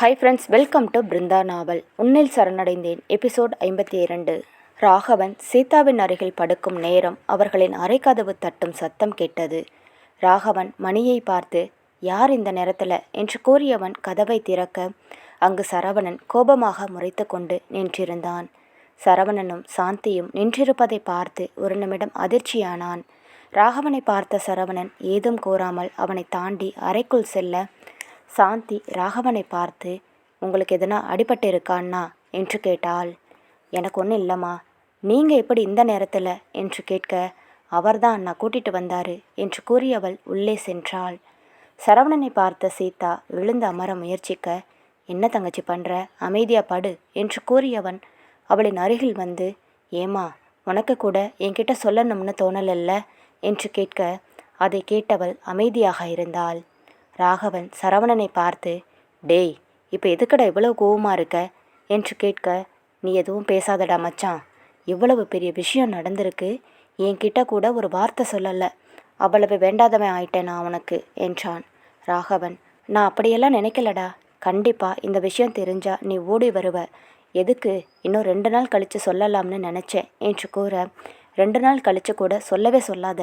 Hi friends welcome to Brinda novel உன்னில் சரணடைந்தேன். Episode ஐம்பத்தி இரண்டு. ராகவன் சீதாவின் அருகில் படுக்கும் நேரம் அவர்களின் அறைக்கதவு தட்டும் சத்தம் கேட்டது. ராகவன் மணியை பார்த்து யார் இந்த நேரத்தில்? என்று கூறியவன் கதவை திறக்க அங்கு சரவணன் கோபமாக முறைத்து கொண்டு நின்றிருந்தான். சரவணனும் சாந்தியும் நின்றிருப்பதை பார்த்து ஒரு நிமிடம் அதிர்ச்சியானான். ராகவனை பார்த்த சரவணன் ஏதும் கூறாமல் அவனை தாண்டி அறைக்குள் செல்ல சாந்தி ராகவனை பார்த்து உங்களுக்கு எதனா அடிபட்டு இருக்கான்னா? என்று கேட்டாள். எனக்கு ஒன்றும் இல்லைம்மா. நீங்கள் எப்படி இந்த நேரத்தில்? என்று கேட்க அவர்தான் அண்ணா கூட்டிட்டு வந்தாரு என்று கூறியவள் உள்ளே சென்றாள். சரவணனை பார்த்த சீதா விழுந்து அமர முயற்சிக்க என்ன தங்கச்சி பண்ணுற அமைதியா படு என்று கூறியவன் அவளின் அருகில் வந்து ஏமா உனக்கு கூட என்கிட்ட சொல்லணும்னு தோணலல்ல? என்று கேட்க அதை கேட்டவள் அமைதியாக இருந்தாள். ராகவன் சரவணனை பார்த்து டேய் இப்போ எதுக்கடா இவ்வளவு கோவமாக இருக்க? என்று கேட்க நீ எதுவும் பேசாதடா மச்சான். இவ்வளவு பெரிய விஷயம் நடந்திருக்கு. என்கிட்ட கூட ஒரு வார்த்தை சொல்லலை. அவ்வளவு வேண்டாதவன் ஆயிட்டேன் நான் உனக்கு? என்றான் ராகவன். நான் அப்படியெல்லாம் நினைக்கலடா. கண்டிப்பாக இந்த விஷயம் தெரிஞ்சா நீ ஓடி வருவ. எதுக்கு இன்னும் ரெண்டு நாள் கழித்து சொல்லலாம்னு நினச்சேன் என்று கூற ரெண்டு நாள் கழித்து கூட சொல்லவே சொல்லாத.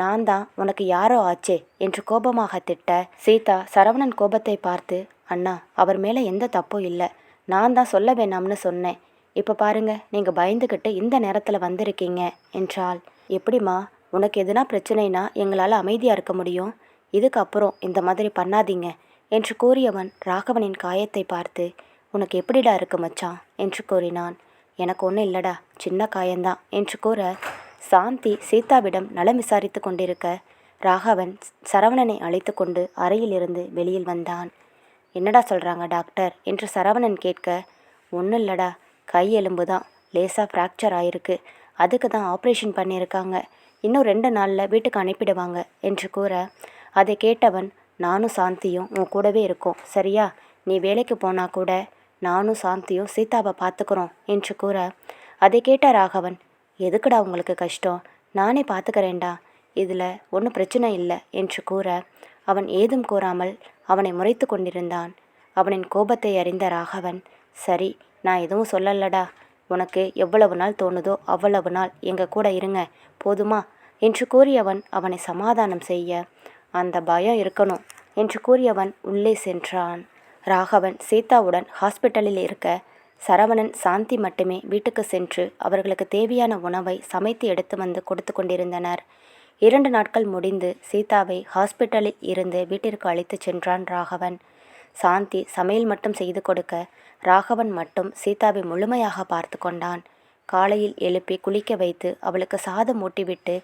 நான் தான் உனக்கு யாரோ ஆச்சே என்று கோபமாக திட்ட சீதா சரவணன் கோபத்தை பார்த்து அண்ணா அவர் மேலே எந்த தப்பும் இல்லை. நான் தான் சொல்ல வேணாம்னு சொன்னேன். இப்போ பாருங்க நீங்கள் பயந்துக்கிட்டு இந்த நேரத்தில் வந்திருக்கீங்க என்றாள். எப்படிம்மா உனக்கு எதுனா பிரச்சனைனா எங்களால் அமைதியாக இருக்க முடியும். இதுக்கப்புறம் இந்த மாதிரி பண்ணாதீங்க என்று கூறியவன் ராகவனின் காயத்தை பார்த்து உனக்கு எப்படிடா இருக்கு மச்சான்? என்று கூறினான். எனக்கு ஒன்றும் இல்லடா சின்ன காயந்தான் என்று கூற சாந்தி சீதாவிடம் நலம் விசாரித்து கொண்டிருக்க ராகவன் சரவணனை அழைத்து கொண்டு அறையிலிருந்து வெளியில் வந்தான். என்னடா சொல்கிறாங்க டாக்டர்? என்று சரவணன் கேட்க ஒன்றும் இல்லடா கை எலும்பு தான் லேசாக ஃப்ராக்சர் ஆயிருக்கு. அதுக்கு தான் ஆப்ரேஷன் பண்ணியிருக்காங்க. இன்னும் ரெண்டு நாளில் வீட்டுக்கு அனுப்பிடுவாங்க என்று கூற அதை கேட்டவன் நானும் சாந்தியும் உன் கூடவே இருக்கோம். சரியா? நீ வேலைக்கு போனால் கூட நானும் சாந்தியும் சீதாவை பார்த்துக்கிறோம் என்று கூற அதை கேட்ட ராகவன் எதுக்குடா உங்களுக்கு கஷ்டம்? நானே பார்த்துக்கிறேன்டா இதில் ஒன்றும் பிரச்சனை இல்லை என்று கூற அவன் ஏதும் கூறாமல் அவனை முறைத்து கொண்டிருந்தான். அவனின் கோபத்தை அறிந்த ராகவன் சரி நான் எதுவும் சொல்லலடா. உனக்கு எவ்வளவு நாள் தோணுதோ அவ்வளவு நாள் எங்கள் கூட இருங்க போதுமா? என்று கூறியவன் அவனை சமாதானம் செய்ய அந்த பயம் இருக்கணும் என்று கூறியவன் உள்ளே சென்றான். ராகவன் சீதாவுடன் ஹாஸ்பிட்டலில் இருக்க சரவணன் சாந்தி மட்டுமே வீட்டுக்கு சென்று அவர்களுக்கு தேவையான உணவை சமைத்து எடுத்து வந்து கொடுத்து கொண்டிருந்தனர். இரண்டு நாட்கள் முடிந்து சீதாவை ஹாஸ்பிட்டலில் இருந்து வீட்டிற்கு அழைத்துச் சென்றான் ராகவன். சாந்தி சமையல் மட்டும் செய்து கொடுக்க ராகவன் மட்டும் சீதாவை முழுமையாக பார்த்து கொண்டான். காலையில் எழுப்பி குளிக்க வைத்து அவளுக்கு சாதம் ஊட்டிவிட்டு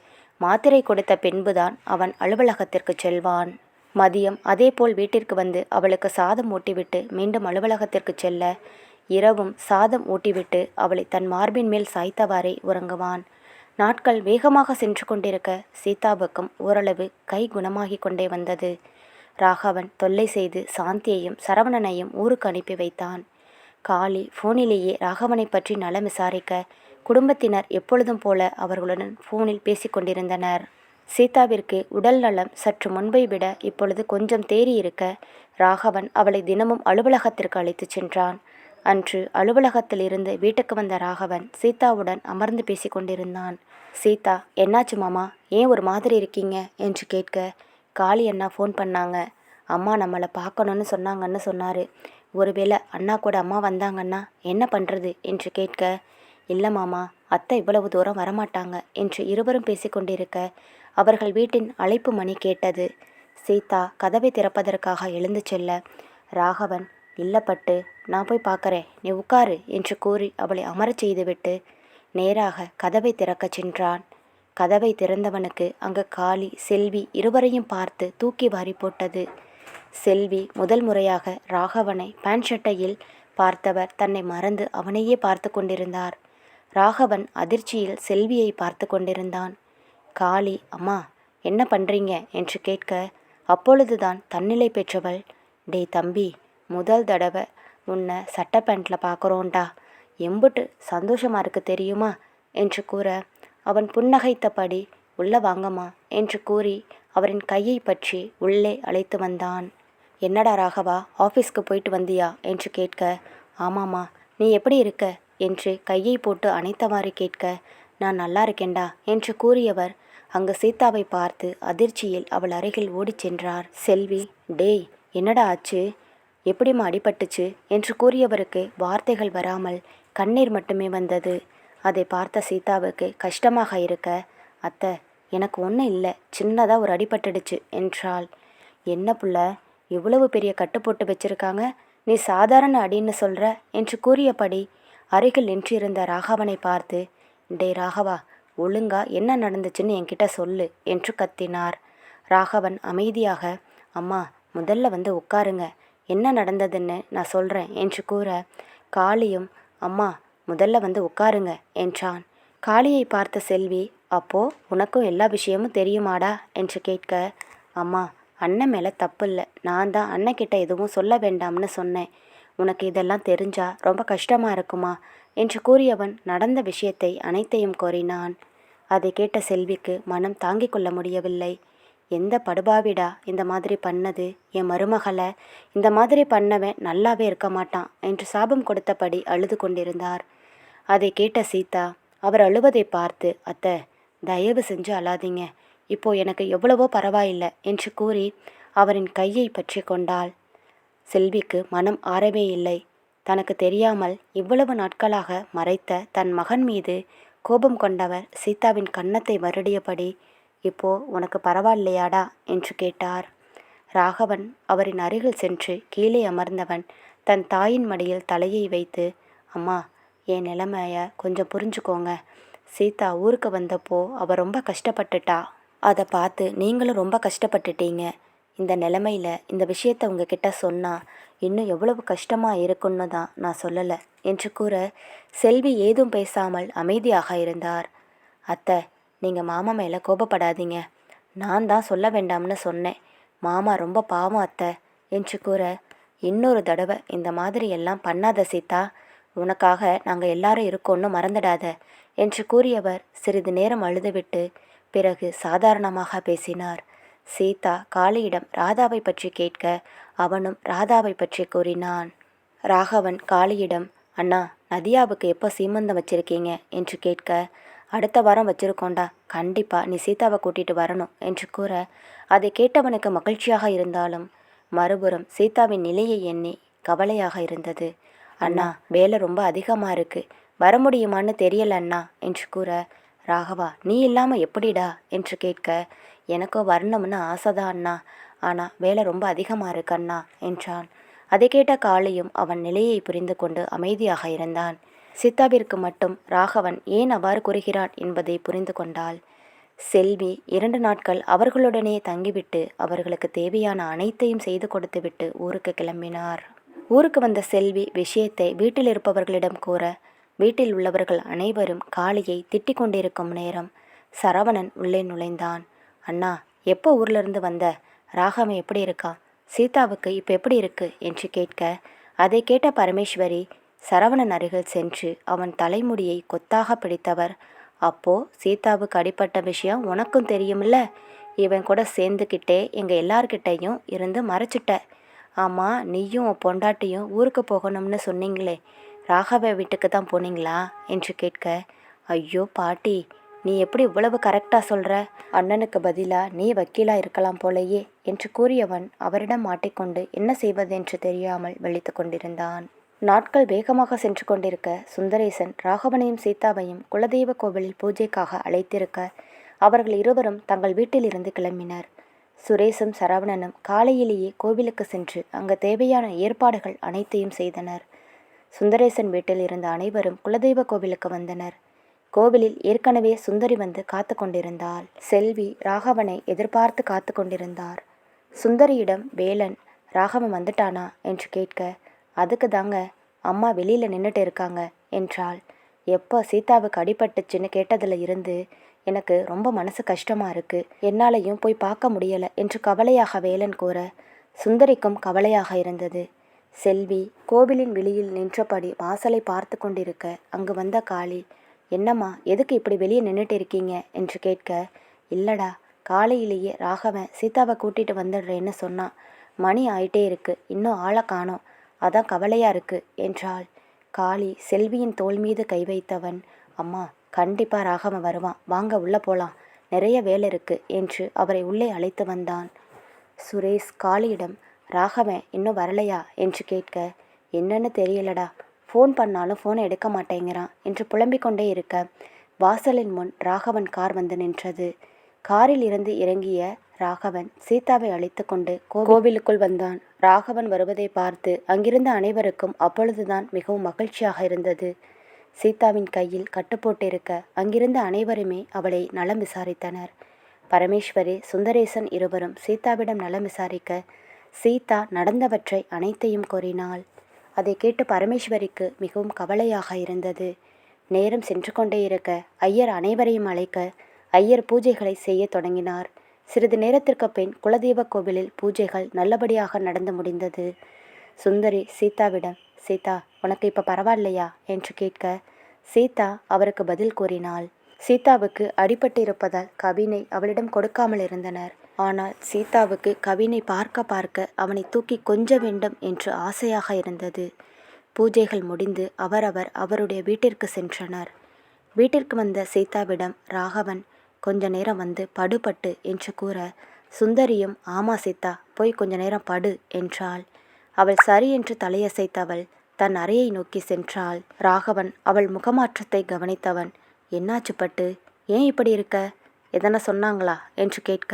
மாத்திரை கொடுத்த பின்புதான் அவன் அலுவலகத்திற்கு செல்வான். மதியம் அதேபோல் வீட்டிற்கு வந்து அவளுக்கு சாதம் ஊட்டிவிட்டு மீண்டும் அலுவலகத்திற்கு செல்ல இரவும் சாதம் ஊட்டிவிட்டு அவளை தன் மார்பின் மேல் சாய்த்தவாறே உறங்குவான். நாட்கள் வேகமாக சென்று கொண்டிருக்க சீதாவுக்கும் ஓரளவு கை குணமாகிக் கொண்டே வந்தது. ராகவன் தொல்லை செய்து சாந்தியையும் சரவணனையும் ஊருக்கு அனுப்பி வைத்தான். காளி ஃபோனிலேயே ராகவனை பற்றி நலம் விசாரிக்க குடும்பத்தினர் எப்பொழுதும் போல அவர்களுடன் ஃபோனில் பேசிக்கொண்டிருந்தனர் சீதாவிற்கு உடல் நலம் சற்று முன்பை விட இப்பொழுது கொஞ்சம் தேறி இருக்க ராகவன் அவளை தினமும் அலுவலகத்திற்கு அழைத்துச் சென்றான். அன்று அலுவலகத்தில் இருந்து வீட்டுக்கு வந்த ராகவன் சீதாவுடன் அமர்ந்து பேசிக்கொண்டிருந்தான் சீதா என்னாச்சு மாமா? ஏன் ஒரு மாதிரி இருக்கீங்க? என்று கேட்க காளி அண்ணா ஃபோன் பண்ணாங்க. அம்மா நம்மளை பார்க்கணுன்னு சொன்னாங்கன்னு சொன்னார். ஒருவேளை அண்ணா கூட அம்மா வந்தாங்கன்னா என்ன பண்ணுறது என்று கேட்க இல்லை மாமா அத்தை இவ்வளவு தூரம் வரமாட்டாங்க என்று இருவரும் பேசிக்கொண்டிருக்க அவர்கள் வீட்டின் அழைப்பு மணி கேட்டது. சீதா கதவை திறப்பதற்காக எழுந்து செல்ல. ராகவன் இல்லப்பட்டு நான் போய் பார்க்கறேன் நீ உட்காரு என்று கூறி அவளை அமரச் செய்துவிட்டு நேராக கதவை திறக்கச் சென்றான். கதவை திறந்தவனுக்கு அங்கு காளி செல்வி இருவரையும் பார்த்து தூக்கி வாரி போட்டது. செல்வி முதல் முறையாக ராகவனை பேண்ட் ஷர்ட்டையில் பார்த்தவர் தன்னை மறந்து அவனையே பார்த்து கொண்டிருந்தார். ராகவன் அதிர்ச்சியில் செல்வியை பார்த்து கொண்டிருந்தான். காளி அம்மா என்ன பண்ணுறீங்க என்று கேட்க அப்பொழுதுதான் தன்னிலை பெற்றவள். டேய் தம்பி முதல் தடவை உன்னை சட்டை பேண்ட்டில் பார்க்குறோன்டா எம்புட்டு சந்தோஷமாக இருக்கு தெரியுமா? என்று கூற அவன் புன்னகைத்தபடி உள்ள வாங்கம்மா என்று கூறி அவரின் கையை பற்றி உள்ளே அழைத்து வந்தான். என்னடா ராகவா ஆஃபீஸ்க்கு போயிட்டு வந்தியா? என்று கேட்க ஆமாம்மா நீ எப்படி இருக்க? என்று கையை போட்டு அணைத்தவாறு கேட்க நான் நல்லா இருக்கேன்டா என்று கூறியவர் அங்கு சீதாவை பார்த்து அதிர்ச்சியில் அவள் அருகில் ஓடிச் சென்றார். செல்வி டேய் என்னடா ஆச்சு? எப்படிம்மா அடிபட்டுச்சு? என்று கூறியவருக்கு வார்த்தைகள் வராமல் கண்ணீர் மட்டுமே வந்தது. அதை பார்த்த சீதாவுக்கு கஷ்டமாக இருக்க அத்தை எனக்கு ஒன்றும் இல்லை. சின்னதாக ஒரு அடிபட்டுடுச்சு என்றாள். என்ன புள்ள? இவ்வளவு பெரிய கட்டு போட்டு வச்சிருக்காங்க. நீ சாதாரண அடின்னு சொல்கிற என்று கூறியபடி அருகில் நின்றிருந்த ராகவனை பார்த்து டேய் ராகவா ஒழுங்கா என்ன நடந்துச்சுன்னு என்கிட்ட சொல்லு என்று கத்தினார். ராகவன் அமைதியாக அம்மா முதல்ல வந்து உட்காருங்க. என்ன நடந்ததுன்னு நான் சொல்கிறேன் என்று கூற காளியும் அம்மா முதல்ல வந்து உட்காருங்க என்றான். காளியை பார்த்த செல்வி அப்போ உனக்கும் எல்லா விஷயமும் தெரியுமாடா? என்று கேட்க அம்மா அண்ணன் மேலே தப்பு இல்லை நான் தான் அண்ணக்கிட்ட எதுவும் சொல்ல வேண்டாம்னு சொன்னேன். உனக்கு இதெல்லாம் தெரிஞ்சா ரொம்ப கஷ்டமாக இருக்குமா? என்று கூறியவன் நடந்த விஷயத்தை அனைத்தையும் கோரினான். அதை கேட்ட செல்விக்கு மனம் தாங்கிக் கொள்ள முடியவில்லை. எந்த படுபாவிடா இந்த மாதிரி பண்ணது? என் மருமகளை இந்த மாதிரி பண்ணவன் நல்லாவே இருக்க மாட்டான் என்று சாபம் கொடுத்தபடி அழுது கொண்டிருந்தார். அதை கேட்ட சீதா அவர் அழுவதை பார்த்து அத்தை தயவு செஞ்சு அழாதீங்க. இப்போ எனக்கு எவ்வளவோ பரவாயில்லை என்று கூறி அவரின் கையை பற்றி கொண்டாள். செல்விக்கு மனம் ஆறவே இல்லை. தனக்கு தெரியாமல் இவ்வளவு நாட்களாக மறைத்த தன் மகன் மீது கோபம் கொண்டவர் சீதாவின் கன்னத்தை வருடியபடி இப்போ உனக்கு பரவாயில்லையாடா? என்று கேட்டார். ராகவன் அவரின் அருகில் சென்று கீழே அமர்ந்தவன் தன் தாயின் மடியில் தலையை வைத்து அம்மா என் நிலைமைய கொஞ்சம் புரிஞ்சுக்கோங்க. சீதா ஊருக்கு வந்தப்போ அவள் ரொம்ப கஷ்டப்பட்டுட்டா. அதை பார்த்து நீங்களும் ரொம்ப கஷ்டப்பட்டுட்டீங்க. இந்த நிலமையில இந்த விஷயத்தை உங்ககிட்ட சொன்னால் இன்னும் எவ்வளவு கஷ்டமாக இருக்குன்னு தான் நான் சொல்லலை என்று கூற செல்வி ஏதும் பேசாமல் அமைதியாக இருந்தார். அத்தை நீங்கள் மாமா மேலே கோபப்படாதீங்க. நான் தான் சொல்ல வேண்டாம்னு சொன்னேன். மாமா ரொம்ப பாவம் அத்தை. என்று கூற இன்னொரு தடவை இந்த மாதிரி எல்லாம் பண்ணாத சீதா. உனக்காக நாங்கள் எல்லாரும் இருக்கோன்னு மறந்துடாத. என்று கூறியவர் சிறிது நேரம் அழுதுவிட்டு பிறகு சாதாரணமாக பேசினார். சீதா காளியிடம் ராதாவை பற்றி கேட்க அவனும் ராதாவை பற்றி கூறினான். ராகவன் காளியிடம் அண்ணா நதியாவுக்கு எப்போ சீமந்தம் வச்சிருக்கீங்க? என்று கேட்க அடுத்த வாரம் வச்சிருக்கோண்டா கண்டிப்பாக நீ சீதாவை கூட்டிகிட்டு வரணும் என்று கூற அதை கேட்டவனுக்கு மகிழ்ச்சியாக இருந்தாலும் மறுபுறம் சீதாவின் நிலையை எண்ணி கவலையாக இருந்தது. அண்ணா வேலை ரொம்ப அதிகமாக இருக்குது வர முடியுமான்னு தெரியல அண்ணா என்று கூற ராகவா நீ இல்லாமல் எப்படிடா? என்று கேட்க எனக்கோ வரணும்னு ஆசைதான் அண்ணா. ஆனால் வேலை ரொம்ப அதிகமாக இருக்கு அண்ணா என்றான். அதை கேட்ட காளியும் அவன் நிலையை புரிந்து கொண்டு அமைதியாக இருந்தான். சீதாவிற்கு மட்டும் ராகவன் ஏன் அவ்வாறு கூறுகிறான் என்பதை புரிந்து கொண்டாள். செல்வி இரண்டு நாட்கள் அவர்களுடனே தங்கிவிட்டு அவர்களுக்கு தேவையான அனைத்தையும் செய்து கொடுத்துவிட்டு ஊருக்கு கிளம்பினார். ஊருக்கு வந்த செல்வி விஷயத்தை வீட்டில் இருப்பவர்களிடம் கூற வீட்டில் உள்ளவர்கள் அனைவரும் காளியை திட்டிக் கொண்டிருக்கும் நேரம் சரவணன் உள்ளே நுழைந்தான். அண்ணா எப்போ ஊர்லேருந்து வந்த? ராகவன் எப்படி இருக்கா? சீதாவுக்கு இப்போ எப்படி இருக்கு? என்று கேட்க அதை கேட்ட பரமேஸ்வரி சரவணன் அருகில் சென்று அவன் தலைமுடியை கொத்தாக பிடித்தவர். அப்போ சீதாவுக்கு அடிப்பட்ட விஷயம் உனக்கும் தெரியுமில்ல? இவன் கூட சேர்ந்துக்கிட்டே எங்கள் எல்லார்கிட்டையும் இருந்து மறைச்சிட்ட. ஆமாம் நீயும் உன் பொண்டாட்டியும் ஊருக்கு போகணும்னு சொன்னீங்களே. ராகவ வீட்டுக்கு தான் போனீங்களா? என்று கேட்க ஐயோ பாட்டி நீ எப்படி இவ்வளவு கரெக்டாக சொல்கிற அண்ணனுக்கு பதிலாக நீ வக்கீலாக இருக்கலாம் போலையே என்று கூறியவன் அவரிடம் மாட்டிக்கொண்டு என்ன செய்வதென்று தெரியாமல் வெளித்து கொண்டிருந்தான். நாட்கள் வேகமாக சென்று கொண்டிருக்க சுந்தரேசன் ராகவனையும் சீதாவையும் குலதெய்வ கோவிலில் பூஜைக்காக அழைத்திருக்க அவர்கள் இருவரும் தங்கள் வீட்டிலிருந்து கிளம்பினர். சுரேஷும் சரவணனும் காலையிலேயே கோவிலுக்கு சென்று அங்கு தேவையான ஏற்பாடுகள் அனைத்தையும் செய்தனர். சுந்தரேசன் வீட்டில் இருந்த அனைவரும் குலதெய்வ கோவிலுக்கு வந்தனர். கோவிலில் ஏற்கனவே சுந்தரி வந்து காத்து கொண்டிருந்தாள். செல்வி ராகவனை எதிர்பார்த்து காத்து கொண்டிருந்தார். சுந்தரியிடம் வேலன் ராகவன் வந்துட்டானா? என்று கேட்க அதுக்கு தாங்க அம்மா வெளியில் நின்றுட்டு இருக்காங்க என்றாள். எப்போ சீதாவுக்கு அடிபட்டுச்சுன்னு கேட்டதில் இருந்து எனக்கு ரொம்ப மனசு கஷ்டமாக இருக்குது என்னாலையும் போய் பார்க்க முடியலை என்று கவலையாக வேலன் கூற சுந்தரிக்கும் கவலையாக இருந்தது. செல்வி கோவிலின் வெளியில் நின்றபடி வாசலை பார்த்து கொண்டிருக்க அங்கு வந்த காளி என்னம்மா எதுக்கு இப்படி வெளியே நின்றுட்டு இருக்கீங்க? என்று கேட்க இல்லடா காலையிலேயே ராகவன் சீதாவை கூட்டிகிட்டு வந்துடுறேன்னு சொன்னான். மணி ஆயிட்டே இருக்கு. இன்னும் ஆளை காணோம். அதான் கவலையா இருக்கு என்றாள். காளி செல்வியின் தோள் மீது கை வைத்தவன் அம்மா கண்டிப்பா ராகவன் வருவான். வாங்க உள்ள போலாம். நிறைய வேலை இருக்கு என்று அவரை உள்ளே அழைத்து வந்தான். சுரேஷ் காளியிடம் ராகவன் இன்னும் வரலையா? என்று கேட்க என்னன்னு தெரியலடா. ஃபோன் பண்ணாலும் ஃபோனை எடுக்க மாட்டேங்கிறான் என்று புலம்பிக் கொண்டே இருக்க வாசலின் முன் ராகவன் கார் வந்து நின்றது. காரில் இருந்து இறங்கிய ராகவன் சீதாவை அழைத்து கொண்டு கோவிலுக்குள் வந்தான். ராகவன் வருவதை பார்த்து அங்கிருந்த அனைவருக்கும் அப்பொழுதுதான் மிகவும் மகிழ்ச்சியாக இருந்தது. சீதாவின் கையில் கட்டுப்போட்டிருக்க அங்கிருந்த அனைவருமே அவளை நலம் விசாரித்தனர். பரமேஸ்வரி சுந்தரேசன் இருவரும் சீதாவிடம் நலம் விசாரிக்க சீதா நடந்தவற்றை அனைத்தையும் கூறினாள். அதை கேட்டு பரமேஸ்வரிக்கு மிகவும் கவலையாக இருந்தது. நேரம் சென்று கொண்டே இருக்க ஐயர் அனைவரையும் அழைக்க ஐயர் பூஜைகளை செய்யத் தொடங்கினார். சிறிது நேரத்திற்கு பின் குலதெய்வ கோவிலில் பூஜைகள் நல்லபடியாக நடந்து முடிந்தது. சுந்தரி சீதாவிடம் சீதா உனக்கு இப்போ பரவாயில்லையா? என்று கேட்க சீதா அவருக்கு பதில் கூறினாள். சீதாவுக்கு அடிபட்டு இருப்பதால் கவினை அவளிடம் கொடுக்காமல் இருந்தனர். ஆனால் சீதாவுக்கு கவினை பார்க்க பார்க்க அவனை தூக்கி கொஞ்ச வேண்டும் என்று ஆசையாக இருந்தது. பூஜைகள் முடிந்து அவரவர் அவருடைய வீட்டிற்கு சென்றனர். வீட்டிற்கு வந்த சீதாவிடம் ராகவன் கொஞ்ச நேரம் வந்து படுபட்டு என்று கூற சுந்தரியும் ஆமா சீதா போய் கொஞ்ச நேரம் படு என்றாள். அவள் சரி என்று தலையசைத்தவள் தன் அறையை நோக்கி சென்றாள். ராகவன் அவள் முகமாற்றத்தை கவனித்தவன் என்னாச்சு பட்டு? ஏன் இப்படி இருக்க? எதனா சொன்னாங்களா? என்று கேட்க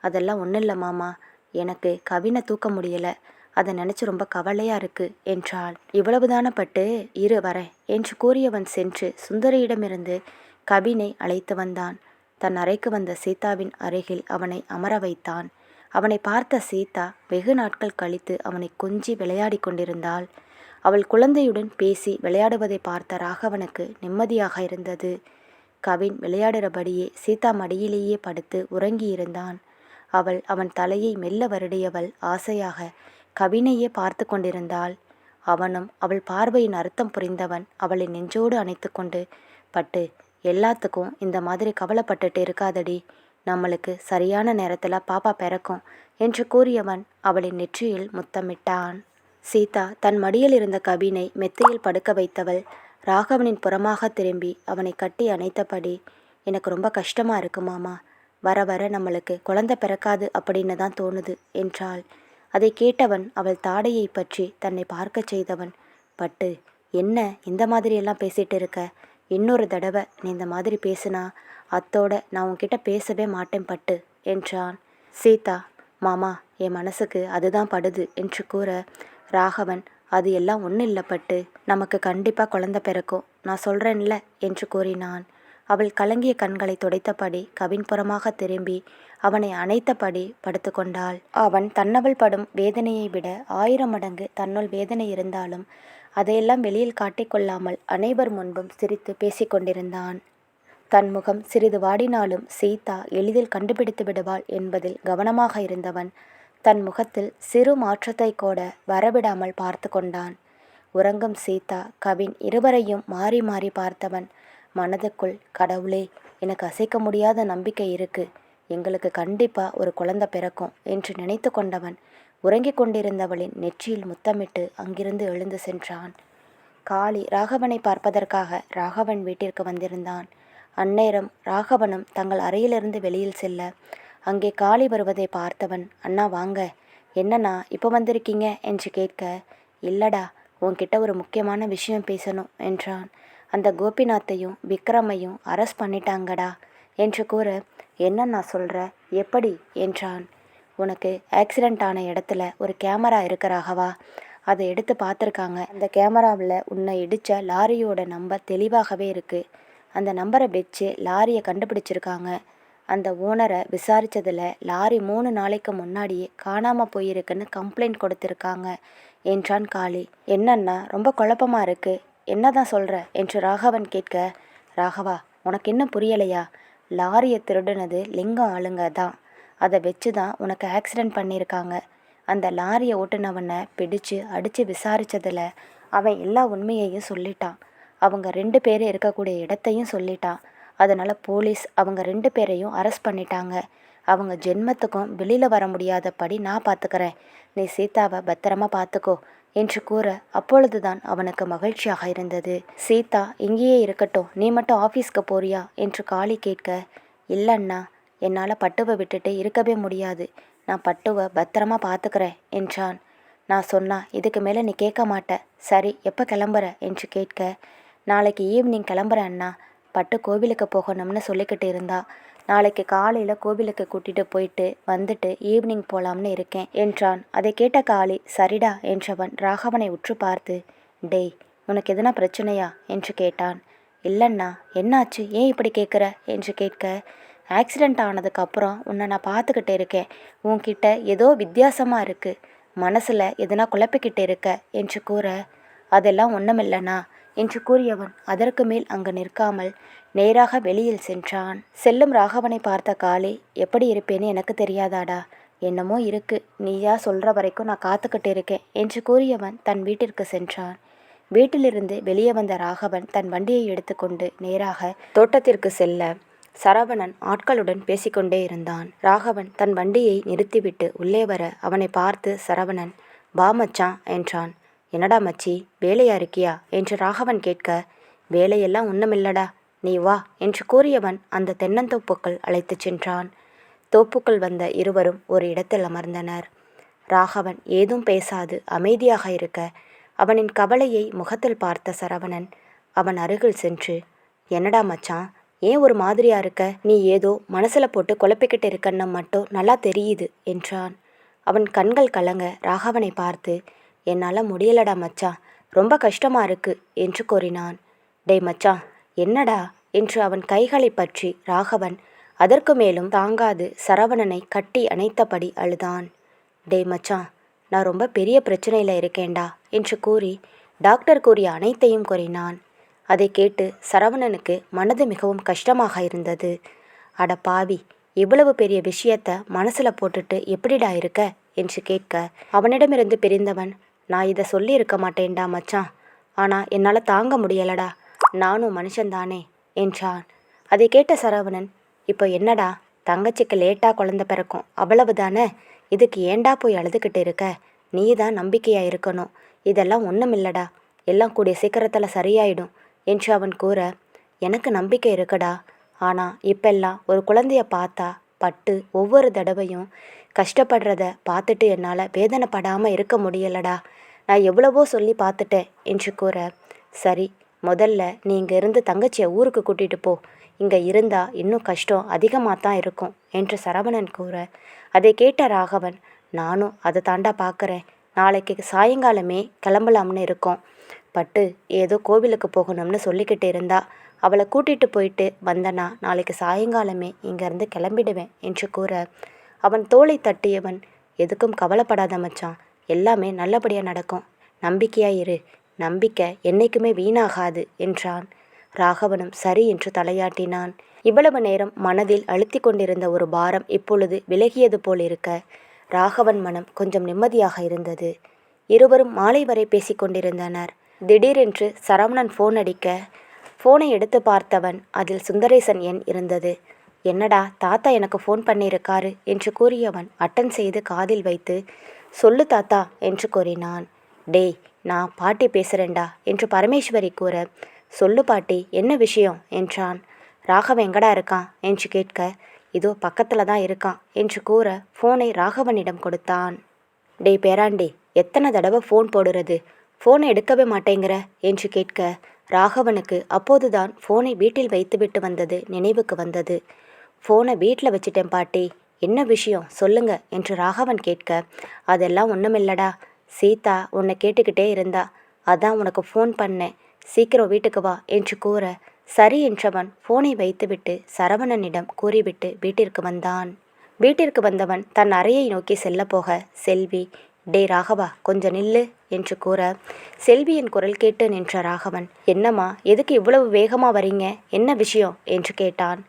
அதெல்லாம் ஒன்றும் இல்லை மாமா எனக்கு கவினை தூக்க முடியலை. அதை நினச்சி ரொம்ப கவலையாக இருக்கு என்றாள். இவ்வளவுதான பட்டு? இரு வரேன் என்று கூறியவன் சென்று சுந்தரியிடமிருந்து கவினை அழைத்து வந்தான். தன் அறைக்கு வந்த சீதாவின் அருகில் அவனை அமர வைத்தான். அவனை பார்த்த சீதா வெகு நாட்கள் கழித்து அவனை கொஞ்சி விளையாடி கொண்டிருந்தாள். அவள் குழந்தையுடன் பேசி விளையாடுவதை பார்த்த ராகவனுக்கு நிம்மதியாக இருந்தது. கவின் விளையாடுறபடியே சீதா மடியிலேயே படுத்து உறங்கியிருந்தான். அவள் அவன் தலையை மெல்ல வருடியவள் ஆசையாக கவினையே பார்த்து கொண்டிருந்தாள். அவனும் அவள் பார்வையின் அர்த்தம் புரிந்தவன் அவளை நெஞ்சோடு அணைத்து கொண்டு பட்டு எல்லாத்துக்கும் இந்த மாதிரி கவலைப்பட்டுட்டு இருக்காதடி. நம்மளுக்கு சரியான நேரத்தில் பாப்பா பிறக்கும் என்று கூறியவன் அவளின் நெற்றியில் முத்தமிட்டான். சீதா தன் மடியில் இருந்த கவினை மெத்தையில் படுக்க வைத்தவள் ராகவனின் புறமாக திரும்பி அவனை கட்டி அணைத்தபடி எனக்கு ரொம்ப கஷ்டமாக இருக்கு மாமா. வர வர நம்மளுக்கு குழந்தை பிறக்காது அப்படின்னு தான் தோணுது என்றாள். அதை கேட்டவன் அவள் தாடையை பற்றி தன்னை பார்க்கச் செய்தவன் பட்டு என்ன இந்த மாதிரியெல்லாம் பேசிட்டு இருக்க? இன்னொரு தடவை நீ இந்த மாதிரி பேசுனா அத்தோட நான் உன்கிட்ட பேசவே மாட்டேன் பட்டு என்றான். சீதா மாமா என் மனசுக்கு அதுதான் படுது என்று கூற ராகவன் அது எல்லாம் ஒன்றும் இல்லை பட்டு நமக்கு கண்டிப்பாக குழந்தை பிறக்கும் நான் சொல்கிறேன்ல என்று கூறினான். அவள் கலங்கிய கண்களை துடைத்தபடி கவின்புறமாக திரும்பி அவனை அணைத்தபடி படுத்துக்கொண்டாள் அவன் தன்னவள் படும் வேதனையை விட ஆயிரம் மடங்கு தன்னுள் வேதனை இருந்தாலும் அதையெல்லாம் வெளியில் காட்டிக்கொள்ளாமல் அனைவர் முன்பும் சிரித்து பேசிக்கொண்டிருந்தான். தன் முகம் சிறிது வாடினாலும் சீதா எளிதில் கண்டுபிடித்து விடுவாள் என்பதில் கவனமாக இருந்தவன் தன் முகத்தில் சிறு மாற்றத்தை கூட வரவிடாமல் பார்த்து கொண்டான். உறங்கும் சீதா கவின் இருவரையும் மாறி மாறி பார்த்தவன் மனதுக்குள் கடவுளே எனக்கு அசைக்க முடியாத நம்பிக்கை இருக்கு. எங்களுக்கு கண்டிப்பா ஒரு குழந்தை பிறக்கும் என்று நினைத்து கொண்டவன் உறங்கிக் கொண்டிருந்தவளின் நெற்றியில் முத்தமிட்டு அங்கிருந்து எழுந்து சென்றான். காளி ராகவனை பார்ப்பதற்காக ராகவன் வீட்டிற்கு வந்திருந்தான். அந்நேரம் ராகவனும் தங்கள் அறையிலிருந்து வெளியில் செல்ல அங்கே காளி வருவதை பார்த்தவன் அண்ணா வாங்க. என்னண்ணா இப்போ வந்திருக்கீங்க? என்று கேட்க இல்லடா உன்கிட்ட ஒரு முக்கியமான விஷயம் பேசணும் என்றான். அந்த கோபிநாத்தையும் விக்ரமையும் அரெஸ்ட் பண்ணிட்டாங்கடா என்று கூற என்ன நான் சொல்கிற எப்படி? என்றான். உனக்கு ஆக்சிடெண்ட் ஆன இடத்துல ஒரு கேமரா இருக்கிறாகவா? அதை எடுத்து பார்த்துருக்காங்க. அந்த கேமராவில் உன்னை இடித்த லாரியோட நம்பர் தெளிவாகவே இருக்குது அந்த நம்பரை வச்சு லாரியை கண்டுபிடிச்சிருக்காங்க. அந்த ஓனரை விசாரித்ததில் லாரி மூணு நாளைக்கு முன்னாடியே காணாமல் போயிருக்குன்னு கம்ப்ளைண்ட் கொடுத்துருக்காங்க. என்றான் காளி என்னன்னா ரொம்ப குழப்பமாக இருக்குது என்ன தான் சொல்கிற என்று ராகவன் கேட்க ராகவா உனக்கு என்ன புரியலையா? லாரியை திருடுனது லிங்கம் ஆளுங்க தான். அதை வச்சு தான் உனக்கு ஆக்சிடெண்ட் பண்ணியிருக்காங்க. அந்த லாரியை ஓட்டுனவனை பிடிச்சு அடித்து விசாரித்ததில் அவன் எல்லா உண்மையையும் சொல்லிட்டான். அவங்க ரெண்டு பேரும் இருக்கக்கூடிய இடத்தையும் சொல்லிட்டான். அதனால் போலீஸ் அவங்க ரெண்டு பேரையும் அரெஸ்ட் பண்ணிட்டாங்க. அவங்க ஜென்மத்துக்கும் வெளியில் வர முடியாதபடி நான் பார்த்துக்கிறேன் நீ சீதாவை பத்திரமா பார்த்துக்கோ என்று கூற அப்பொழுதுதான் அவனுக்கு மகிழ்ச்சியாக இருந்தது. சீதா இங்கேயே இருக்கட்டும். நீ மட்டும் ஆஃபீஸ்க்கு போறியா? என்று காளி கேட்க இல்லைண்ணா. என்னால் பட்டுவை விட்டுட்டு இருக்கவே முடியாது. நான் பட்டுவை பத்திரமா பார்த்துக்கிறேன் என்றான். நான் சொன்னா இதுக்கு மேலே நீ கேட்க மாட்ட. சரி எப்போ கிளம்புற? என்று கேட்க நாளைக்கு ஈவினிங் கிளம்புற அண்ணா. பட்டு கோவிலுக்கு போகணும்னு சொல்லிக்கிட்டு இருந்தா. நாளைக்கு காலையில் கோவிலுக்கு கூட்டிகிட்டு போயிட்டு வந்துட்டு ஈவினிங் போகலாம்னு இருக்கேன் என்றான். அதை கேட்ட காளி சரிடா என்றவன் ராகவனை உற்று பார்த்து டேய் உனக்கு எதுனா பிரச்சனையா? என்று கேட்டான். இல்லைண்ணா என்னாச்சு? ஏன் இப்படி கேட்குற என்று கேட்க ஆக்சிடெண்ட் ஆனதுக்கப்புறம் உன்னை நான் பார்த்துக்கிட்டு இருக்கேன். உன்கிட்ட ஏதோ வித்தியாசமாக இருக்குது மனசில் எதுனா குழப்பிக்கிட்டு இருக்க என்று கூற அதெல்லாம் ஒன்றுமில்லண்ணா என்று கூறியவன் அதற்கு மேல் அங்கு நிற்காமல் நேராக வெளியில் சென்றான். செல்லும் ராகவனை பார்த்த காளி எப்படி இருப்பேன்னு எனக்கு தெரியாதாடா. என்னமோ இருக்கு. நீயா சொல்கிற வரைக்கும் நான் காத்துக்கிட்டு இருக்கேன் என்று கூறியவன் தன் வீட்டிற்கு சென்றான். வீட்டிலிருந்து வெளியே வந்த ராகவன் தன் வண்டியை எடுத்துக்கொண்டு நேராக தோட்டத்திற்கு செல்ல சரவணன் ஆட்களுடன் பேசிக்கொண்டே இருந்தான். ராகவன் தன் வண்டியை நிறுத்திவிட்டு உள்ளே வர அவனை பார்த்து சரவணன் வா மச்சான் என்றான். என்னடா மச்சி வேலையா இருக்கியா? என்று ராகவன் கேட்க வேலையெல்லாம் ஒன்றுமில்லடா நீ வா என்று கூறியவன் அந்த தென்னந்தோப்புக்கள் அழைத்துச் சென்றான். தோப்புக்குள் வந்த இருவரும் ஒரு இடத்தில் அமர்ந்தனர். ராகவன் ஏதும் பேசாது அமைதியாக இருக்க அவனின் கவலையை முகத்தில் பார்த்த சரவணன் அவன் அருகில் சென்று என்னடா மச்சான் ஏன் ஒரு மாதிரியா இருக்க? நீ ஏதோ மனசுல போட்டு குழப்பிக்கிட்டு இருக்கன்னு மட்டும் நல்லா தெரியுது என்றான். அவன் கண்கள் கலங்க ராகவனை பார்த்து என்னால் முடியலடா மச்சான் ரொம்ப கஷ்டமா இருக்கு என்று கூறினான். டேய் மச்சான் என்னடா? என்று அவன் கைகளை பற்றி ராகவன் அதற்கு மேலும் தாங்காது சரவணனை கட்டி அணைத்தபடி அழுதான். டேய் மச்சான் நான் ரொம்ப பெரிய பிரச்சனையில் இருக்கேன்டா என்று கூறி டாக்டர் கூறிய அனைத்தையும் கூறினான். அதை கேட்டு சரவணனுக்கு மனது மிகவும் கஷ்டமாக இருந்தது. அட பாவி இவ்வளவு பெரிய விஷயத்த மனசுல போட்டுட்டு எப்படிடா இருக்க? என்று கேட்க அவனிடமிருந்து பிரிந்தவன் நான் இதை சொல்லி இருக்க மாட்டேன்டா மச்சான். ஆனால் என்னால் தாங்க முடியலடா. நானும் மனுஷன்தானே என்றான். அதை கேட்ட சரவணன் இப்போ என்னடா? தங்கச்சிக்கு லேட்டாக குழந்த பிறக்கும். அவ்வளவுதானே? இதுக்கு ஏண்டா போய் அழுதுகிட்டு இருக்க? நீ தான் நம்பிக்கையாக இருக்கணும். இதெல்லாம் ஒன்றும் இல்லைடா எல்லாம் கூடிய சீக்கிரத்தில் சரியாயிடும். என்று அவன் கூற எனக்கு நம்பிக்கை இருக்குடா. ஆனால் இப்பெல்லாம் ஒரு குழந்தைய பார்த்தா பட்டு ஒவ்வொரு தடவையும் கஷ்டப்படுறத பார்த்துட்டு என்னால் வேதனைப்படாமல் இருக்க முடியலடா. நான் எவ்வளவோ சொல்லி பார்த்துட்டேன் என்று கூற சரி முதல்ல நீ இங்கே இருந்து தங்கச்சியை ஊருக்கு கூட்டிகிட்டு போ. இங்கே இருந்தால் இன்னும் கஷ்டம் அதிகமாக தான் இருக்கும் என்று சரவணன் கூற. அதை கேட்ட ராகவன் நானும் அதை தாண்டா பார்க்குறேன் நாளைக்கு சாயங்காலமே கிளம்பலாம்னு இருக்கோம். பட்டு ஏதோ கோவிலுக்கு போகணும்னு சொல்லிக்கிட்டு இருந்தா அவளை கூட்டிட்டு போயிட்டு வந்தனா நாளைக்கு சாயங்காலமே இங்கேருந்து கிளம்பிடுவேன் என்று கூற அவன் தோளை தட்டியவன் எதுக்கும் கவலைப்படாத மச்சான் எல்லாமே நல்லபடியாக நடக்கும். நம்பிக்கையாக இரு. நம்பிக்கை என்னைக்குமே வீணாகாது என்றான். ராகவனும் சரி என்று தலையாட்டினான். இவ்வளவு நேரம் மனதில் அழுத்தி கொண்டிருந்த ஒரு பாரம் இப்பொழுது விலகியது போல் இருக்க ராகவன் மனம் கொஞ்சம் நிம்மதியாக இருந்தது. இருவரும் மாலை வரை பேசிக்கொண்டிருந்தனர் திடீரென்று சரவணன் ஃபோன் அடிக்க ஃபோனை எடுத்து பார்த்தவன் அதில் சுந்தரேசன் எண் இருந்தது. என்னடா தாத்தா எனக்கு ஃபோன் பண்ணியிருக்காரு என்று கூறியவன் அட்டன் செய்து காதில் வைத்து சொல்லு தாத்தா என்று கூறினான். டேய் நான் பாட்டி பேசுகிறேன்டா என்று பரமேஸ்வரி கூற சொல்லு பாட்டி என்ன விஷயம்? என்றான். ராகவன் எங்கடா இருக்கான்? என்று கேட்க இதோ பக்கத்தில் தான் இருக்கான் என்று கூற ஃபோனை ராகவனிடம் கொடுத்தான். டேய் பேராண்டி எத்தனை தடவை ஃபோன் போடுறது? ஃபோனை எடுக்கவே மாட்டேங்கிற? என்று கேட்க ராகவனுக்கு அப்போதுதான் ஃபோனை வீட்டில் வைத்துவிட்டு வந்தது நினைவுக்கு வந்தது. ஃபோனை வீட்டில் வச்சிட்டேன் பாட்டி. என்ன விஷயம்? சொல்லுங்க என்று ராகவன் கேட்க அதெல்லாம் ஒன்றுமில்லடா சீதா உன்னை கேட்டுக்கிட்டே இருந்தா. அதான் உனக்கு ஃபோன் பண்ணேன். சீக்கிரம் வீட்டுக்கு வா என்று கூற சரி என்றவன் ஃபோனை வைத்துவிட்டு சரவணனிடம் கூறிவிட்டு வீட்டிற்கு வந்தான். வீட்டிற்கு வந்தவன் தன் அறையை நோக்கி செல்ல போக செல்வி டே ராகவா கொஞ்சம் நில்லு. என்று கூற செல்வியின் குரல் கேட்டு நின்ற ராகவன் என்னம்மா எதுக்கு இவ்வளவு வேகமாக வரீங்க? என்ன விஷயம்? என்று கேட்டான்.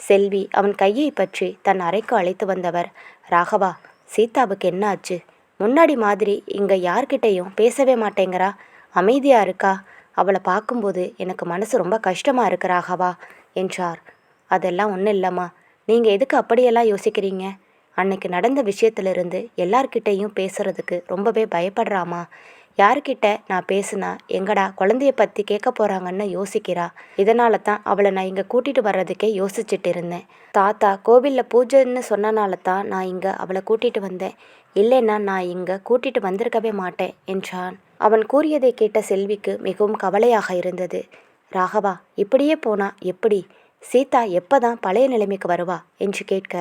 செல்வி அவன் கையை பற்றி தன் அறைக்கு அழைத்து வந்தவர் ராகவா சீதாவுக்கு என்ன ஆச்சு? முன்னாடி மாதிரி இங்கே யார்கிட்டையும் பேசவே மாட்டேங்கிறா? அமைதியாக இருக்கா? அவளை பார்க்கும்போது எனக்கு மனசு ரொம்ப கஷ்டமாக இருக்கு ராகவா என்றார். அதெல்லாம் ஒன்றும் இல்லைம்மா. நீங்கள் எதுக்கு அப்படியெல்லாம் யோசிக்கிறீங்க? அன்னைக்கு நடந்த விஷயத்திலிருந்து எல்லார்கிட்டேயும் பேசுறதுக்கு ரொம்பவே பயப்படுறாமா? யார்கிட்ட நான் பேசுனா எங்கடா குழந்தைய பற்றி கேட்க போகிறாங்கன்னு யோசிக்கிறா? இதனால தான் அவளை நான் இங்கே கூட்டிகிட்டு வர்றதுக்கே யோசிச்சுட்டு இருந்தேன். தாத்தா கோவிலில் பூஜைன்னு சொன்னனால தான் நான் இங்கே அவளை கூட்டிகிட்டு வந்தேன். இல்லைன்னா நான் இங்கே கூட்டிகிட்டு வந்திருக்கவே மாட்டேன் என்றான். அவன் கூறியதை கேட்ட செல்விக்கு மிகவும் கவலையாக இருந்தது. ராகவா இப்படியே போனா எப்படி? சீதா எப்போதான் பழைய நிலைமைக்கு வருவா? என்று கேட்க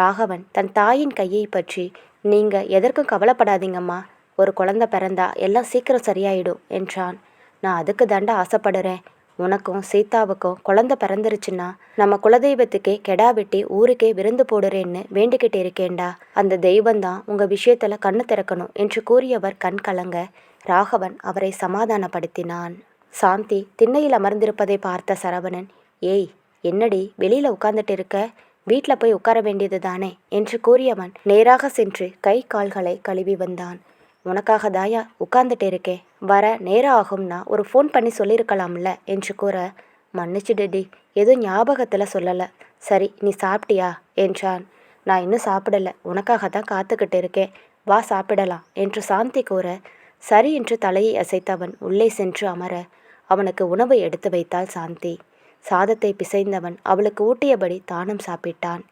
ராகவன் தன் தாயின் கையை பற்றி நீங்க எதற்கும் கவலைப்படாதீங்கம்மா. ஒரு குழந்த பிறந்தா எல்லாம் சீக்கிரம் சரியாயிடும் என்றான். நான் அதுக்கு தாண்டா ஆசைப்படுறேன். உனக்கும் சீதாவுக்கும் குழந்த பிறந்துருச்சுன்னா நம்ம குலதெய்வத்துக்கே கெடா வெட்டி ஊருக்கே விருந்து போடுறேன்னு வேண்டிக்கிட்டு இருக்கேன்டா. அந்த தெய்வந்தான் உங்க விஷயத்துல கண்ணு திறக்கணும் என்று கூறியவர் கண் கலங்க. ராகவன் அவரை சமாதானப்படுத்தினான். சாந்தி திண்ணையில் அமர்ந்திருப்பதை பார்த்த சரவணன் ஏய் என்னடி வெளியில உட்கார்ந்துட்டு இருக்க? வீட்டில் போய் உட்கார வேண்டியது தானே? என்று கூறியவன் நேராக சென்று கை கால்களை கழுவி வந்தான். உனக்காக தாயா உட்கார்ந்துட்டு இருக்கேன் வர நேரம் ஆகும்னா ஒரு ஃபோன் பண்ணி சொல்லியிருக்கலாம்ல? என்று கூற மன்னிச்சுடுடி எதுவும் ஞாபகத்தில் சொல்லலை. சரி நீ சாப்பிட்டியா? என்றான். நான் இன்னும் சாப்பிடல. உனக்காக தான் காத்துக்கிட்டு இருக்கேன் வா சாப்பிடலாம் என்று சாந்தி கூற சரி என்று தலையை அசைத்தவன் உள்ளே சென்று அமர அவனுக்கு உணவு எடுத்து வைத்தாள் சாந்தி. சாதத்தை பிசைந்தவன் அவளுக்கு ஊட்டியபடி தானும் சாப்பிட்டான்.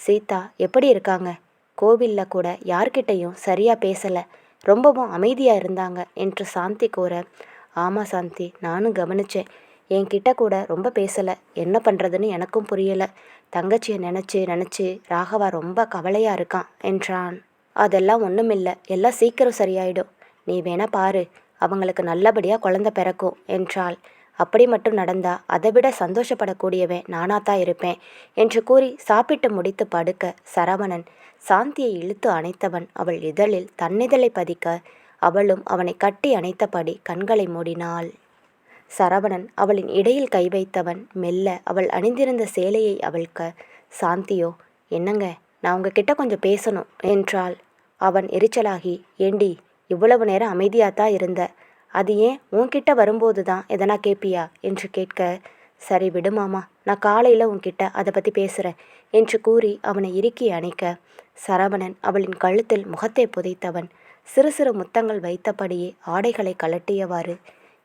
சீதா எப்படி இருக்காங்க? கோவிலில் கூட யார்கிட்டையும் சரியாக பேசலை. ரொம்பவும் அமைதியாக இருந்தாங்க என்று சாந்தி கூற. ஆமாம் சாந்தி நானும் கவனிச்சேன். என்கிட்ட கூட ரொம்ப பேசலை. என்ன பண்ணுறதுன்னு எனக்கும் புரியலை. தங்கச்சியை நினச்சி நினச்சி ராகவா ரொம்ப கவலையாக இருக்கான் என்றான். அதெல்லாம் ஒன்றுமில்லை எல்லாம் சீக்கிரம் சரியாயிடும். நீ வேணா பாரு. அவங்களுக்கு நல்லபடியாக குழந்தை பிறக்கும் என்றாள். அப்படி மட்டும் நடந்தா அதைவிட சந்தோஷப்படக்கூடியவன் நானாத்தான் இருப்பேன் என்று கூறி சாப்பிட்டு முடித்து படுக்க சரவணன் சாந்தியை இழுத்து அணைத்தவன் அவள் இதழில் தன்னிதழை பதிக்க அவளும் அவனை கட்டி அணைத்தபடி கண்களை மூடினாள். சரவணன் அவளின் இடையில் கை வைத்தவன் மெல்ல அவள் அணிந்திருந்த சேலையை அவள்க சாந்தியோ என்னங்க? நான் உங்ககிட்ட கொஞ்சம் பேசணும் என்றாள். அவன் எரிச்சலாகி ஏண்டி இவ்வளவு நேரம் அமைதியாத்தான் இருந்த? அது ஏன் உன்கிட்ட வரும்போது தான் எதனா கேட்பியா என்று கேட்க சரி விடு மாமா நான் காலையில் உன்கிட்ட அதை பற்றி பேசுகிறேன் என்று கூறி அவனை இறுக்கி அணைக்க சரவணன் அவளின் கழுத்தில் முகத்தை புதைத்தவன் சிறு சிறு முத்தங்கள் வைத்தபடியே ஆடைகளை கலட்டியவாறு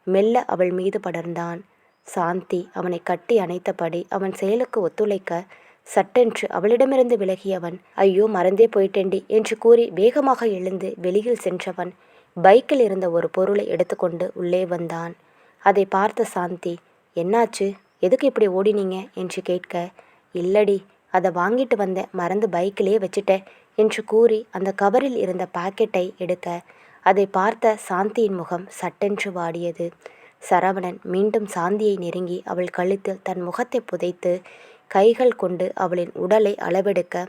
மெல்ல அவள் மீது படர்ந்தான். சாந்தி அவனை கட்டி அணைத்தபடி அவன் செயலுக்கு ஒத்துழைக்க சட்டென்று அவளிடமிருந்து விலகியவன் ஐயோ மறந்தே போயிட்டேண்டி என்று கூறி வேகமாக எழுந்து வெளியில் சென்றவன் பைக்கில் இருந்த ஒரு பொருளை எடுத்துக்கொண்டு உள்ளே வந்தான். அதை பார்த்த சாந்தி என்னாச்சு? எதுக்கு இப்படி ஓடினீங்க? என்று கேட்க இல்லடி அதை வாங்கிட்டு வந்த மறந்து பைக்கிலே வச்சுட்டேன் என்று கூறி அந்த கவரில் இருந்த பாக்கெட்டை எடுக்க அதை பார்த்த சாந்தியின் முகம் சட்டென்று வாடியது. சரவணன் மீண்டும் சாந்தியை நெருங்கி அவள் கழுத்தில் தன் முகத்தை புதைத்து கைகள் கொண்டு அவளின் உடலை அளவெடுக்க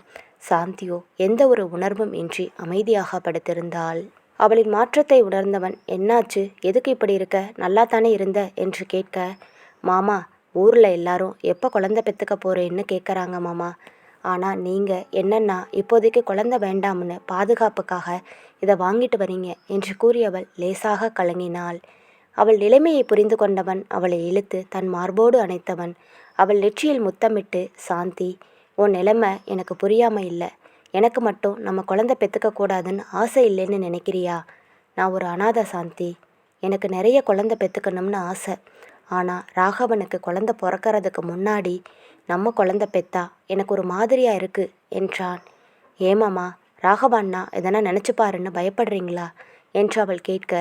சாந்தியோ எந்த ஒரு உணர்வும் இன்றி அமைதியாக படுத்திருந்தாள். அவளின் மாற்றத்தை உணர்ந்தவன் என்னாச்சு? எதுக்கு இப்படி இருக்க? நல்லா தானே இருந்த? என்று கேட்க மாமா ஊரில் எல்லாரும் எப்போ குழந்தை பெற்றுக்க போகிறேன்னு கேட்குறாங்க மாமா. ஆனால் நீங்கள் என்னன்னா இப்போதைக்கு குழந்தை வேண்டாம்னு பாதுகாப்புக்காக இதை வாங்கிட்டு வரீங்க என்று கூறியவள் லேசாக கலங்கினாள். அவள் நிலைமையை புரிந்து கொண்டவன் அவளை இழுத்து தன் மார்போடு அணைத்தவன். அவள் நெற்றியில் முத்தமிட்டு சாந்தி உன் நிலைமை எனக்கு புரியாமல் இல்லை. எனக்கு மட்டும் நம்ம குழந்தை பெற்றுக்க கூடாதுன்னு ஆசை இல்லைன்னு நினைக்கிறியா? நான் ஒரு அனாதை சாந்தி. எனக்கு நிறைய குழந்தை பெற்றுக்கணும்னு ஆசை. ஆனால் ராகவனுக்கு குழந்தை பிறக்கறதுக்கு முன்னாடி நம்ம குழந்தை பெத்தா எனக்கு ஒரு மாதிரியாக இருக்கு என்றான். ஏமாமா ராகவண்ணா எதனா நினச்சி பாருன்னு பயப்படுறீங்களா? என்று அவள் கேட்க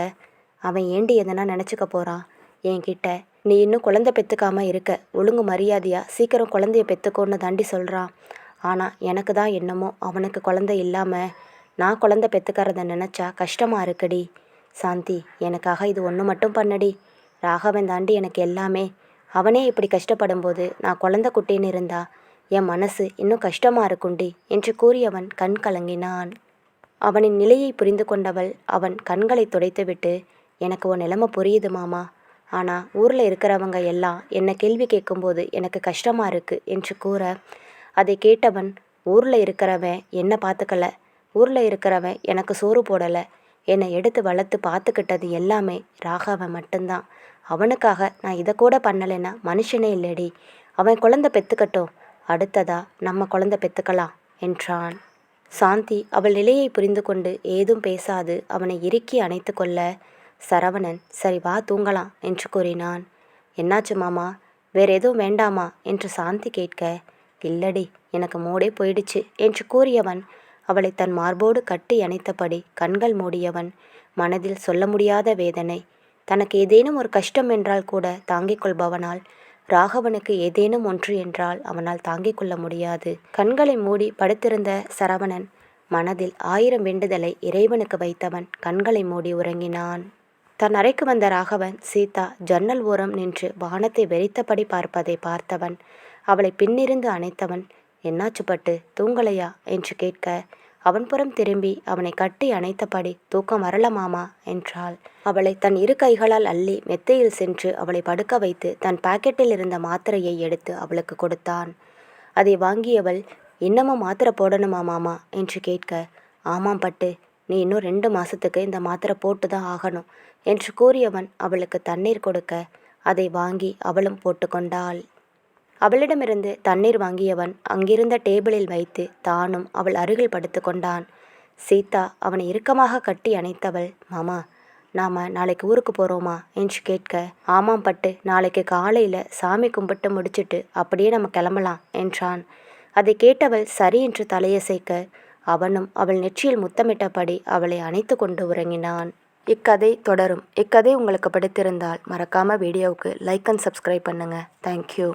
அவன் ஏண்டி எதனா நினச்சிக்க போகிறான் என்கிட்ட நீ இன்னும் குழந்தை பெற்றுக்காம இருக்க. ஒழுங்கு மரியாதையாக சீக்கிரம் குழந்தைய பெற்றுக்கோன்னு தாண்டி சொல்கிறான் ஆனால் எனக்கு தான் என்னமோ அவனுக்கு குழந்தை இல்லாமல் நான் குழந்தை பெற்றுக்கறத நினச்சா கஷ்டமாக இருக்குடி. சாந்தி எனக்காக இது ஒன்று மட்டும் பண்ணடி. ராகவன் தாண்டி எனக்கு எல்லாமே. அவனே இப்படி கஷ்டப்படும்போது நான் குழந்தை குட்டின்னு இருந்தா என் மனசு இன்னும் கஷ்டமாக இருக்குண்டி என்று கூறியவன் கண் கலங்கினான். அவனின் நிலையை புரிந்து கொண்டவள் அவன் கண்களை துடைத்துவிட்டு எனக்கு உன் நிலைமை புரியுது மாமா. ஆனால் ஊரில் இருக்கிறவங்க எல்லாம் என்னை கேள்வி கேட்கும்போது எனக்கு கஷ்டமாக இருக்குது என்று கூற அதை கேட்டவன் ஊரில் இருக்கிறவன் என்னை பார்த்துக்கல. ஊரில் இருக்கிறவன் எனக்கு சோறு போடலை. என்னை எடுத்து வளர்த்து பார்த்துக்கிட்டது எல்லாமே ராகவன் மட்டும்தான். அவனுக்காக நான் இதை கூட பண்ணலைன்னா மனுஷனே இல்லடி. அவன் குழந்தை பெற்றுக்கட்டும் அடுத்ததா நம்ம குழந்தை பெற்றுக்கலாம் என்றான். சாந்தி அவள் நிலையை புரிந்து கொண்டு ஏதும் பேசாது அவனை இறுக்கி அணைத்து கொள்ள சரவணன் சரி வா தூங்கலாம் என்று கூறினான். என்னாச்சு மாமா? வேற எதுவும் வேண்டாமா? என்று சாந்தி கேட்க இல்லடி எனக்கு மூடே போயிடுச்சு என்று கூறியவன் அவளை தன் மார்போடு கட்டி அணைத்தபடி கண்கள் மூடியவன் மனதில் சொல்ல முடியாத வேதனை. தனக்கு ஏதேனும் ஒரு கஷ்டம் என்றால் கூட தாங்கிக் கொள்பவனால் ராகவனுக்கு ஏதேனும் ஒன்று என்றால் அவனால் தாங்கிக் கொள்ள முடியாது. கண்களை மூடி படுத்திருந்த சரவணன் மனதில் ஆயிரம் வேண்டுதலை இறைவனுக்கு வைத்தவன் கண்களை மூடி உறங்கினான். தன் அறைக்கு வந்த ராகவன் சீதா ஜன்னல் ஓரம் நின்று வானத்தை வெறித்தபடி பார்ப்பதை பார்த்தவன் அவளை பின்னிருந்து அணைத்தவன். என்னாச்சு பட்டு? தூங்கலையா என்று கேட்க அவன் புறம் திரும்பி அவனை கட்டி அணைத்தபடி தூக்கம் வரல மாமா என்றாள். அவளை தன் இரு கைகளால் அள்ளி மெத்தையில் சென்று அவளை படுக்க வைத்து தன் பாக்கெட்டில் இருந்த மாத்திரையை எடுத்து அவளுக்கு கொடுத்தான். அதை வாங்கியவள் இன்னமும் மாத்திரை போடணுமா மாமா என்று கேட்க ஆமாம் பட்டு. நீ இன்னும் ரெண்டு மாசத்துக்கு இந்த மாத்திரை போட்டு தான் ஆகணும் என்று கூறியவன் அவளுக்கு தண்ணீர் கொடுக்க அதை வாங்கி அவளும் போட்டுக்கொண்டாள் அவளிடமிருந்து தண்ணீர் வாங்கியவன் அங்கிருந்த டேபிளில் வைத்து தானும் அவள் அருகில் படுத்துக்கொண்டான் சீதா அவனை இறுக்கமாக கட்டி அணைத்தவள் மாமா நாம நாளைக்கு ஊருக்கு போகிறோமா என்று கேட்க ஆமாம் பட்டு நாளைக்கு காலையில் சாமி கும்பிட்டு முடிச்சிட்டு அப்படியே நம்ம கிளம்பலாம் என்றான். அதை கேட்டவள் சரி என்று தலையசைக்க அவனும் அவள் நெற்றியில் முத்தமிட்டபடி அவளை அணைத்து கொண்டு உறங்கினான். இக்கதை தொடரும். இக்கதை உங்களுக்கு பிடித்திருந்தால் மறக்காமல் வீடியோவுக்கு லைக் அண்ட் சப்ஸ்கிரைப் பண்ணுங்கள் தேங்க்யூ